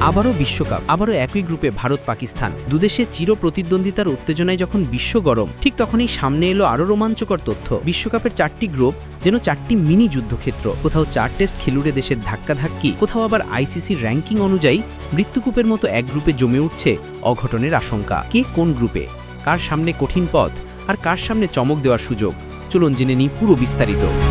আবারও বিশ্বকাপ, আবারও একই গ্রুপে ভারত, পাকিস্তান। দুদেশের চির প্রতিদ্বন্দ্বিতার উত্তেজনায় যখন বিশ্ব গরম, ঠিক তখনই সামনে এলো আরও রোমাঞ্চকর তথ্য। বিশ্বকাপের চারটি গ্রুপ, যেন চারটি মিনি যুদ্ধক্ষেত্র। কোথাও চার টেস্ট খেলুড়ে দেশের ধাক্কাধাক্কি, কোথাও আবার আইসিসির র্যাঙ্কিং অনুযায়ী মৃত্যুকূপের মতো এক গ্রুপে জমে উঠছে অঘটনের আশঙ্কা। কে কোন গ্রুপে? কার সামনে কঠিন পথ? আর কার সামনে চমক দেওয়ার সুযোগ? চলুন জেনে নিই পুরো বিস্তারিত।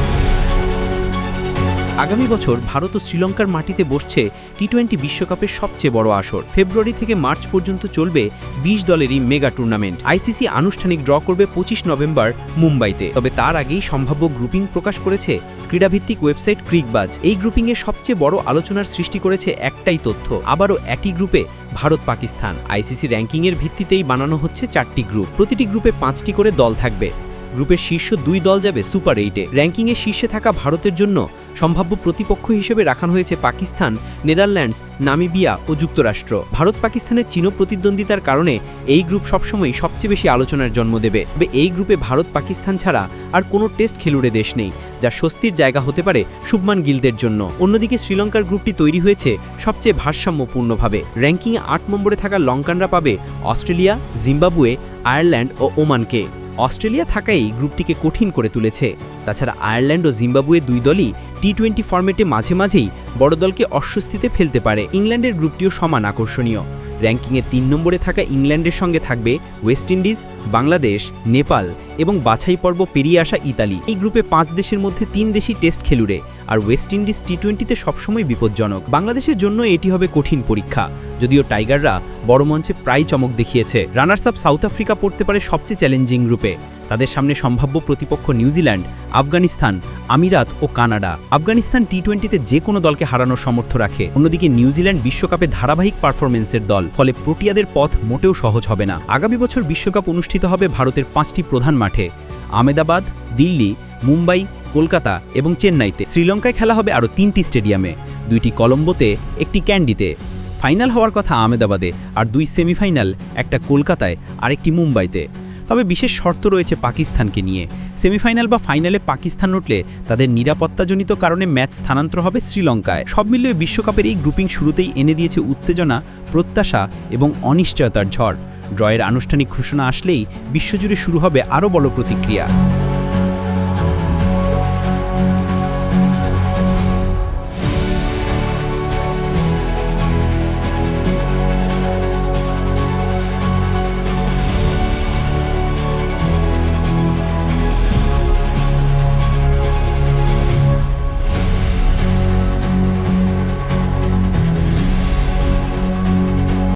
আগামী বছর ভারত ও শ্রীলঙ্কার মাটিতে বসছে টি টোয়েন্টি বিশ্বকাপের সবচেয়ে বড় আসর। ফেব্রুয়ারি থেকে মার্চ পর্যন্ত চলবে বিশ দলেরই মেগা টুর্নামেন্ট। আইসিসি আনুষ্ঠানিক ড্র করবে পঁচিশ নভেম্বর মুম্বাইতে। তবে তার আগেই সম্ভাব্য গ্রুপিং প্রকাশ করেছে ক্রীড়াভিত্তিক ওয়েবসাইট ক্রিকবাজ। এই গ্রুপিংয়ে সবচেয়ে বড় আলোচনার সৃষ্টি করেছে একটাই তথ্য, আবারও একই গ্রুপে ভারত পাকিস্তান। আইসিসি র্যাঙ্কিংয়ের ভিত্তিতেই বানানো হচ্ছে চারটি গ্রুপ। প্রতিটি গ্রুপে পাঁচটি করে দল থাকবে। গ্রুপের শীর্ষ দুই দল যাবে সুপার এইটে। র্যাঙ্কিংয়ে শীর্ষে থাকা ভারতের জন্য সম্ভাব্য প্রতিপক্ষ হিসেবে রাখানো হয়েছে পাকিস্তান, নেদারল্যান্ডস, নামিবিয়া ও যুক্তরাষ্ট্র। ভারত পাকিস্তানের চীন প্রতিদ্বন্দ্বিতার কারণে এই গ্রুপ সবসময় সবচেয়ে বেশি আলোচনার জন্ম দেবে। তবে এই গ্রুপে ভারত, পাকিস্তান ছাড়া আর কোনো টেস্ট খেলুড়ে দেশ নেই, যা স্বস্তির জায়গা হতে পারে শুভমান গিলদের জন্য। অন্যদিকে শ্রীলঙ্কার গ্রুপটি তৈরি হয়েছে সবচেয়ে ভারসাম্যপূর্ণভাবে। র্যাঙ্কিংয়ে আট নম্বরে থাকা লঙ্কানরা পাবে অস্ট্রেলিয়া, জিম্বাবুয়ে, আয়ারল্যান্ড ও ওমানকে। অস্ট্রেলিয়া থাকাই গ্রুপটিকে কঠিন করে তুলেছে। তাছাড়া আয়ারল্যান্ড ও জিম্বাবুয়ে দুই দলই টি টোয়েন্টি ফর্মেটে মাঝে মাঝেই বড় দলকে অস্বস্তিতে ফেলতে পারে। ইংল্যান্ডের গ্রুপটিও সমান আকর্ষণীয়। র্যাঙ্কিংয়ে তিন নম্বরে থাকা ইংল্যান্ডের সঙ্গে থাকবে ওয়েস্ট ইন্ডিজ, বাংলাদেশ, নেপাল এবং বাছাই পর্ব পেরিয়ে আসা ইতালি। এই গ্রুপে পাঁচ দেশের মধ্যে তিন দেশই টেস্ট খেলুড়ে। আর ওয়েস্ট ইন্ডিজ টি টোয়েন্টিতে সবসময় বিপজ্জনক। বাংলাদেশের জন্য এটি হবে কঠিন পরীক্ষা। যদিও টাইগাররা বড় মঞ্চে প্রায় চমক দেখিয়েছে। রানার্স আপ সাউথ আফ্রিকা পড়তে পারে সবচেয়ে চ্যালেঞ্জিং গ্রুপে তাদের সামনে সম্ভাব্য প্রতিপক্ষ নিউজিল্যান্ড আফগানিস্তান, আমিরাত ও কানাডা। আফগানিস্তান টি টোয়েন্টিতে যে কোনো দলকে হারানোর সমর্থ রাখে। অন্যদিকে নিউজিল্যান্ড বিশ্বকাপে ধারাবাহিক পারফরমেন্সের দল। ফলে প্রোটিয়াদের পথ মোটেও সহজ হবে না। আগামী বছর বিশ্বকাপ অনুষ্ঠিত হবে ভারতের পাঁচটি প্রধান মাঠে। আমেদাবাদ দিল্লি, মুম্বাই কলকাতা এবং চেন্নাইতে। শ্রীলঙ্কায় খেলা হবে আরও তিনটি স্টেডিয়ামে, দুইটি কলম্বোতে, একটি ক্যান্ডিতে। ফাইনাল হওয়ার কথা আমেদাবাদে আর দুই সেমিফাইনাল, একটা কলকাতায়, আরেকটি মুম্বাইতে। তবে বিশেষ শর্ত রয়েছে পাকিস্তানকে নিয়ে। সেমিফাইনাল বা ফাইনালে পাকিস্তান উঠলে তাদের নিরাপত্তাজনিত কারণে ম্যাচ স্থানান্তর হবে শ্রীলঙ্কায়। সব মিলিয়ে বিশ্বকাপের এই গ্রুপিং শুরুতেই এনে দিয়েছে উত্তেজনা, প্রত্যাশা এবং অনিশ্চয়তার ঝড়। ড্রয়ের আনুষ্ঠানিক ঘোষণা আসলেই বিশ্বজুড়ে শুরু হবে আরও বড় প্রতিক্রিয়া।